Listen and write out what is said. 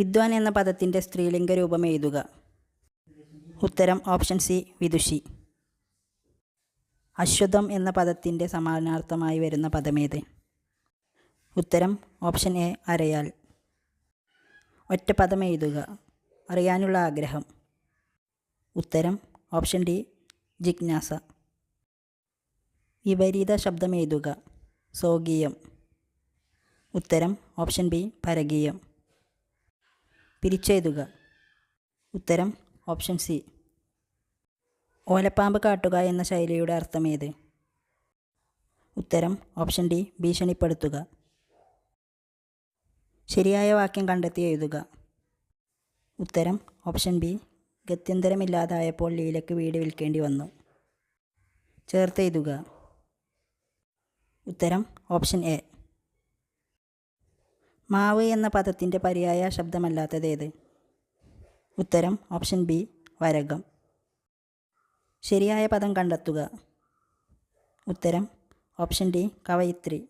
വിദ്വാൻ എന്ന പദത്തിന്റെ സ്ത്രീലിംഗ രൂപം എഴുതുക. ഉത്തരം ഓപ്ഷൻ സി വിദുഷി. അശ്വതം എന്ന പദത്തിന്റെ സമാനാർത്ഥമായി വരുന്ന പദമേത്? ഉത്തരം ഓപ്ഷൻ എ അരയാൽ. ഒറ്റ പദം എഴുതുക. അറിയാനുള്ള ആഗ്രഹം. ഉത്തരം ഓപ്ഷൻ ഡി ജിജ്ഞാസ. വിപരീത ശബ്ദം എഴുതുക. സ്വകീയം ഉത്തരം ഓപ്ഷൻ ബി പരകീയം. പിരിച്ചെഴുതുക. ഉത്തരം ഓപ്ഷൻ സി. ഓലപ്പാമ്പ് കാട്ടുക എന്ന ശൈലിയുടെ അർത്ഥമേത്? ഉത്തരം ഓപ്ഷൻ ഡി ഭീഷണിപ്പെടുത്തുക. ശരിയായ വാക്യം കണ്ടെത്തി എഴുതുക. ഉത്തരം ഓപ്ഷൻ ബി ഗത്യന്തരമില്ലാതായപ്പോൾ ലീലയ്ക്ക് വീട് വിൽക്കേണ്ടി വന്നു. ചേർത്ത് എഴുതുക. ഉത്തരം ഓപ്ഷൻ എ. മാവ് എന്ന പദത്തിന്റെ പര്യായ ശബ്ദമല്ലാത്തതേത് ഉത്തരം ഓപ്ഷൻ ബി വരകം. ശരിയായ പദം കണ്ടെത്തുക. ഉത്തരം ഓപ്ഷൻ ഡി കവയിത്രി.